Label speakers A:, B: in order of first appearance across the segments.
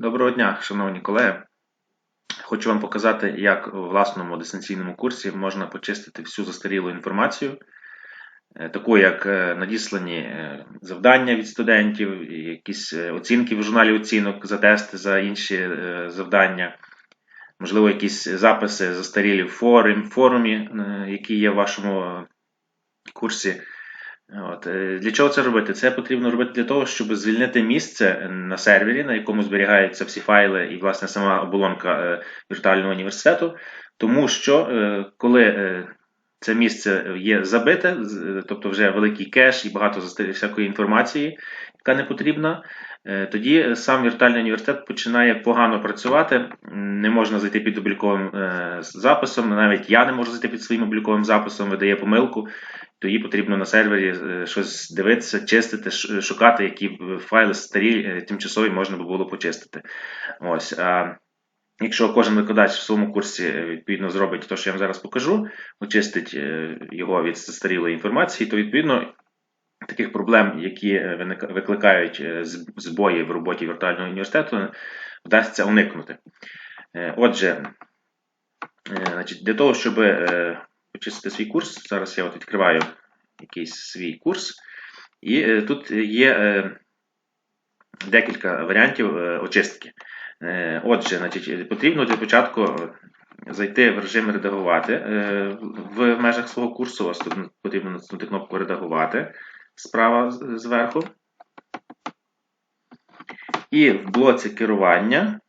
A: Доброго дня, шановні колеги. Хочу вам показати, як у власному дистанційному курсі можна почистити всю застарілу інформацію, е, таку як е, надіслані е, завдання від студентів, якісь оцінки в журналі оцінок за тести, за інші завдання, можливо, якісь записи застарілі в форумі, які є в вашому курсі. От. Е, для чого це робити? Це потрібно робити для того, щоб звільнити місце на сервері, на якому зберігаються всі файли і, власне, сама оболонка е, віртуального університету. Тому що е, коли це місце є забите, тобто вже великий кеш і багато всякої інформації, яка не потрібна, тоді сам віртуальний університет починає погано працювати, не можна зайти під обліковим записом, навіть я не можу зайти під своїм обліковим записом, видає помилку то їй потрібно на сервері е, щось дивитися, чистити, шукати, які файли старі, е, тимчасові можна було почистити. Ось. А Якщо кожен викладач в своєму курсі е, відповідно зробить те, що я вам зараз покажу, очистить його від застарілої інформації, то відповідно таких проблем, які викликають збої в роботі віртуального університету, вдасться уникнути. Отже, для того, щоб почистити свій курс. Зараз я от відкриваю якийсь свій курс. І е, тут є е, декілька варіантів е, очистки. Отже, значить, потрібно для початку зайти в режим редагувати в межах свого курсу. Ось тут потрібно натиснути кнопку Редагувати справа зверху. І в блоці керування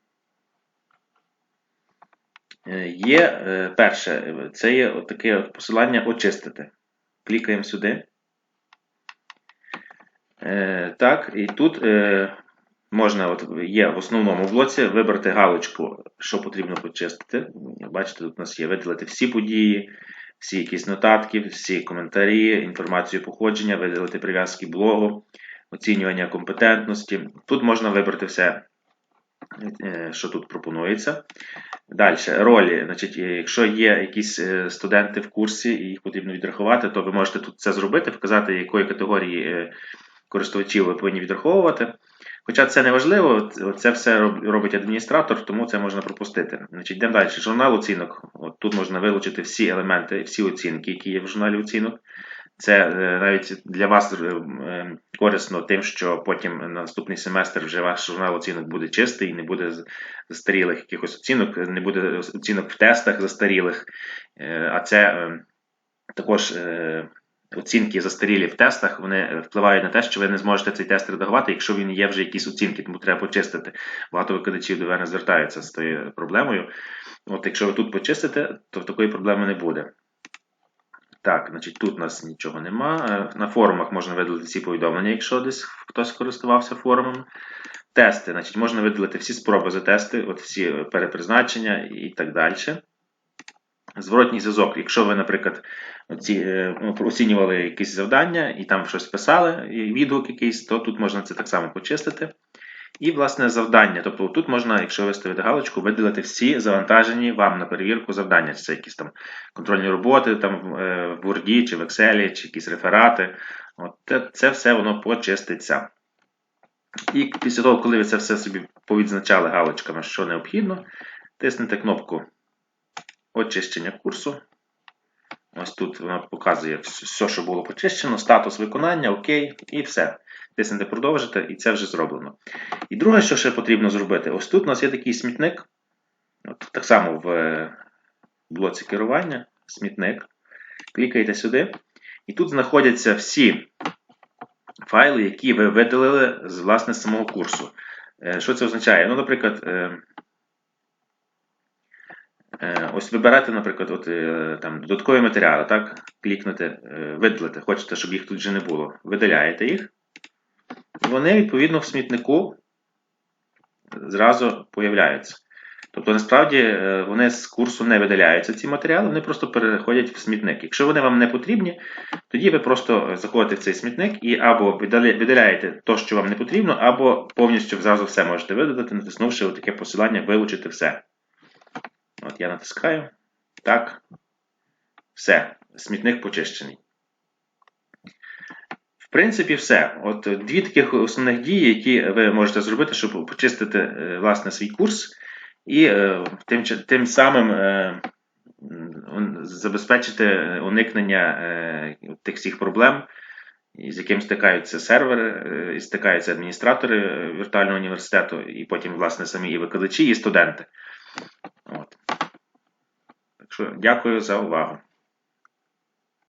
A: є е, перше, це є таке посилання очистити. Клікаємо сюди. Е, так, і тут можна, от є в основному блоці, вибрати галочку, що потрібно почистити. Бачите, тут у нас є видалити всі події, всі якісь нотатки, всі коментарі, інформацію походження, видалити прив'язки блогу, оцінювання компетентності. Тут можна вибрати все, що тут пропонується. Далі, ролі. Значить, Якщо є якісь е, студенти в курсі і їх потрібно відрахувати, то ви можете тут це зробити, вказати, якої категорії е, користувачів ви повинні відраховувати. Хоча це не важливо, це все робить адміністратор, тому це можна пропустити. Значить, Йдемо далі. Журнал оцінок. От Тут можна вилучити всі елементи, всі оцінки, які є в журналі оцінок. Це е, навіть для вас е, е, корисно тим, що потім на наступний семестр вже ваш журнал оцінок буде чистий, не буде застарілих якихось оцінок, не буде оцінок в тестах застарілих. А це також оцінки застарілі в тестах, вони впливають на те, що ви не зможете цей тест редагувати, якщо він є вже якісь оцінки, тому треба почистити. Багато викладачів до мене звертаються з тою проблемою. От Якщо ви тут почистите, то такої проблеми не буде. Так, значить, тут у нас нічого нема. Е, на форумах можна видалити всі повідомлення, якщо десь хтось користувався форумом. Тести, значить, можна видалити всі спроби за тести, от всі перепризначення і так далі. Зворотній зв'язок, якщо ви, наприклад, оці, е, ну, оцінювали якісь завдання і там щось писали, відгук якийсь, то тут можна це так само почистити. І, власне, завдання. Тобто тут можна, якщо виставити галочку, виділити всі завантажені вам на перевірку завдання. Це якісь там контрольні роботи там е, в Word чи в Excel, чи якісь реферати. От Це все воно почиститься. І після того, коли ви це все собі повідзначали галочками, що необхідно, тиснете кнопку очищення курсу. Ось тут вона показує все, що було почищено, статус виконання, ОК, і все. Тиснете продовжити, і це вже зроблено. І друге, що ще потрібно зробити, ось тут у нас є такий смітник. От, Так само в е, блоці керування, смітник. Клікаєте сюди. І тут знаходяться всі файли, які ви видалили з власне самого курсу. Е, що це означає? Ну, Наприклад, е, ось вибирати, наприклад, от, там, додаткові матеріали, так? клікнете, видалити, хочете, щоб їх тут вже не було. Видаляєте їх вони, відповідно, в смітнику зразу появляються. Тобто, насправді, е, вони з курсу не видаляються ці матеріали, вони просто переходять в смітник. Якщо вони вам не потрібні, тоді ви просто заходите в цей смітник і або видаляєте те, що вам не потрібно, або повністю зразу все можете видалити, натиснувши таке посилання Вилучити все. От я натискаю. Так. Все. Смітник почищений. В принципі, все. От дві таких основних дії, які ви можете зробити, щоб почистити е, власне свій курс, і е, тим, тим самим е, забезпечити уникнення тих всіх проблем, з яким стикаються сервери, і стикаються адміністратори віртуального університету, і потім, власне, самі і викладачі, і студенти. От. Дякую за увагу.